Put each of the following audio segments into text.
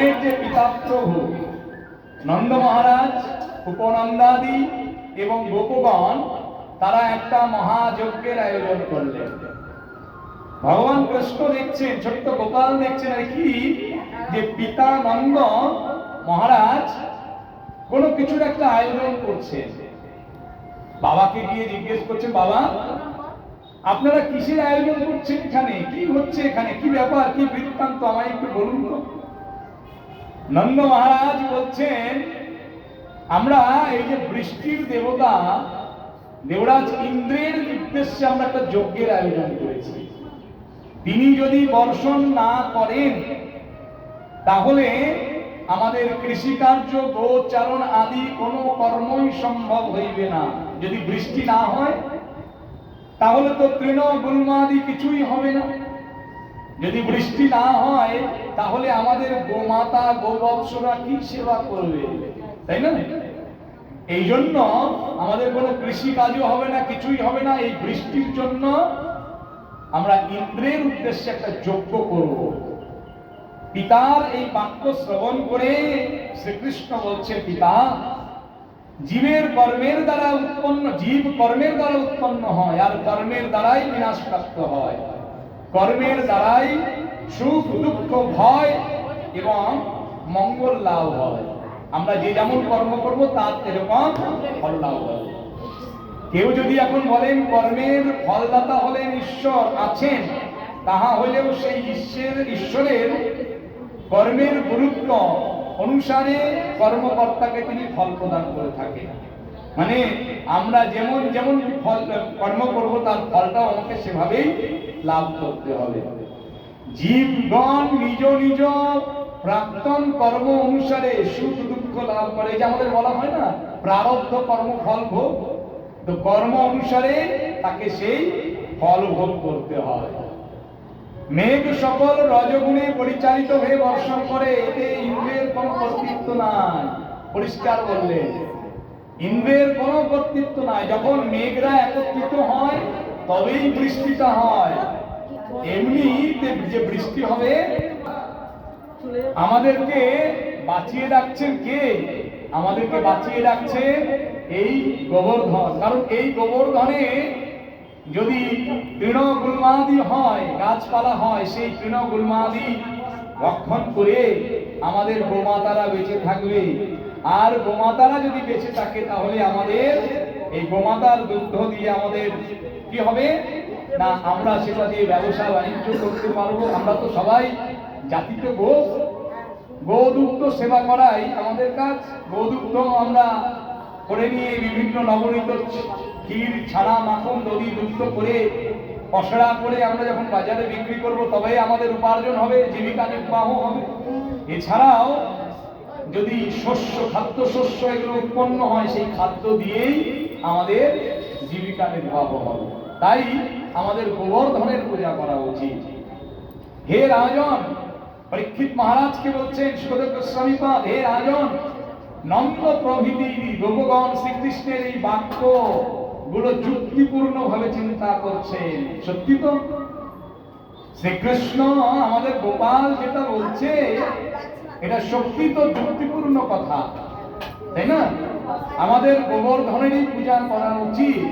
যে পিতাপ্রভু নন্দ মহারাজ, উপনন্দাদি এবং গোপগণ, তারা একটা মহাযজ্ঞের আয়োজন করলেন। ভগবান কৃষ্ণ দেখছেন, ছোট্ট গোপাল দেখছেন, আর কি? যে পিতা নন্দ মহারাজ কোনো কিছুর একটা আয়োজন করছেন। বাবাকে গিয়ে জিজ্ঞেস করছেন, বাবা, আপনারা কিসের আয়োজন করছেন এখানে? কি হচ্ছে এখানে? কি ব্যাপার? কি বৃত্তান্ত? আমায় একটু বলুন তো। নন্দ মহারাজ বলছেন, আমরা এই যে বৃষ্টির দেবতা, দেবরাজ ইন্দ্রের উদ্দেশ্যে আমরা একটা যজ্ঞের আয়োজন করেছি। তিনি যদি বর্ষণ না করেন, তাহলে আমাদের কৃষিকার্য, গোচারণ আদি কোনো কর্মই সম্ভব হইবে না। যদি বৃষ্টি না হয়, তাহলে তো তৃণ গুলমাদি কিছুই হবে না। যদি বৃষ্টি না হয়, তাহলে আমাদের গোমাতা, গোবৎসরা কি সেবা করবে? তাই না? এই জন্য আমাদের কোনো কৃষি কাজও হবে না, কিছুই হবে না। এই বৃষ্টির জন্য আমরা ইন্দ্রের উদ্দেশ্যে একটা যজ্ঞ করব। পিতার এই বাক্য শ্রবণ করে শ্রীকৃষ্ণ বলছে পিতা, জীবের কর্মের দ্বারা উৎপন্ন, জীব কর্মের দ্বারা উৎপন্ন হয়, আর কর্মের দ্বারাই বিনাশ প্রাপ্ত হয়। কর্মের দ্বারাই সুখ, দুঃখ, ভয় এবং মঙ্গল লাভ হয়। আমরা যে যেমন কর্ম করব, তার এরকম ফল লাভ হয় কেউ যদি এখন বলেন, কর্মের ফলদাতা হলেন ঈশ্বর, আছেন, তাহা হলেও সেই ঈশ্বরের ঈশ্বরের কর্মের গুরুত্ব অনুসারে কর্মকর্তাকে তিনি ফল প্রদান করে থাকেন। মানে আমরা যেমন যেমন ফল, কর্ম করব, তার ফলটাও আমাকে সেভাবেই লাভ করতে হবে। জীবগণ নিজ নিজ প্রাক্তন কর্ম অনুসারে সুখ দুঃখ লাভ করে। যে আমাদের বলা হয় না, প্রারব্ধ কর্ম ফল ভোগ, তো কর্ম অনুসারে তাকে সেই ফল ভোগ করতে হয়। মেঘ সকল রজগুণে পরিচালিত হয়ে বর্ষণ করে, এতে ইন্দ্রের কোনো কর্তৃত্ব নাই। পরিষ্কার বললেন। ইন্দ্রের কোনো কর্তৃত্ব নাই। যখন মেঘরা একত্রিত হয়, তবেই বৃষ্টিটা হয়। এমনি যে বৃষ্টি হবে, আমাদেরকে বাঁচিয়ে রাখছেন কে? আমাদেরকে বাঁচিয়ে রাখছেন এই গোবর্ধন। কারণ এই গোবর্ধনে যদি তৃণগুলমাদি হয়, গাছপালা হয়, সেই তৃণগুলমাদি রক্ষণ করে আমাদের গোমাতারা বেঁচে থাকবে। আর গোমাতারা যদি বেঁচে থাকে তাহলে আমাদের এই গোমাতার দুগ্ধ দিয়ে আমাদের কি হবে? না, আমরা সেটা দিয়ে ব্যবসা বাণিজ্য করতে পারব। আমরা তো সবাই জাতিতে গো গোদুগ্ধ সেবা করাই আমাদের কাজ। গোদুগ্ধ আমরা করে নিয়ে বিভিন্ন নবনীত ক্ষীর ছাড়া মাখন, দধি, দুগ্ধ করে, পসরা করে আমরা যখন বাজারে বিক্রি করব, তবেই আমাদের উপার্জন হবে, জীবিকা নির্বাহ হবে। এছাড়াও যদি শস্য, খাদ্য শস্য এগুলো উৎপন্ন হয়, সেই খাদ্য দিয়েই আমাদের জীবিকা নির্বাহ হবে। তাই আমাদের গোবর্ধনের পূজা করা উচিত। হে রাজন, পরীক্ষিত মহারাজকে বলছেন, সুখদেব গোস্বামীপাদ হে রাজন, নন্দ প্রভৃতি গোপগণ শ্রীকৃষ্ণের এই বাক্যগুলো যুক্তিপূর্ণ ভাবে চিন্তা করছেন। সত্যি তো? শ্রীকৃষ্ণ আমাদের গোপাল যেটা বলছে এটা সত্যি তো যুক্তিপূর্ণ কথা, তাই না? আমাদের গোবর্ধনেরই পূজা করা উচিত,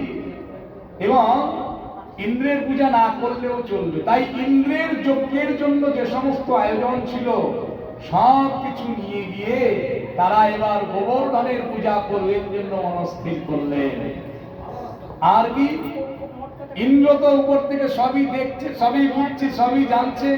এবং ইন্দ্রের পূজা না করলেও চলবে। তাই ইন্দ্রের যজ্ঞের জন্য যে সমস্ত আয়োজন ছিল, সব কিছু নিয়ে গিয়ে তারা এবার গোবর্ধনের পূজা করবেন জন্য মনস্থির করলেন। আর কি? ইন্দ্র তো উপর থেকে সবই দেখছে, সবই বুঝছে, সবই জানছে।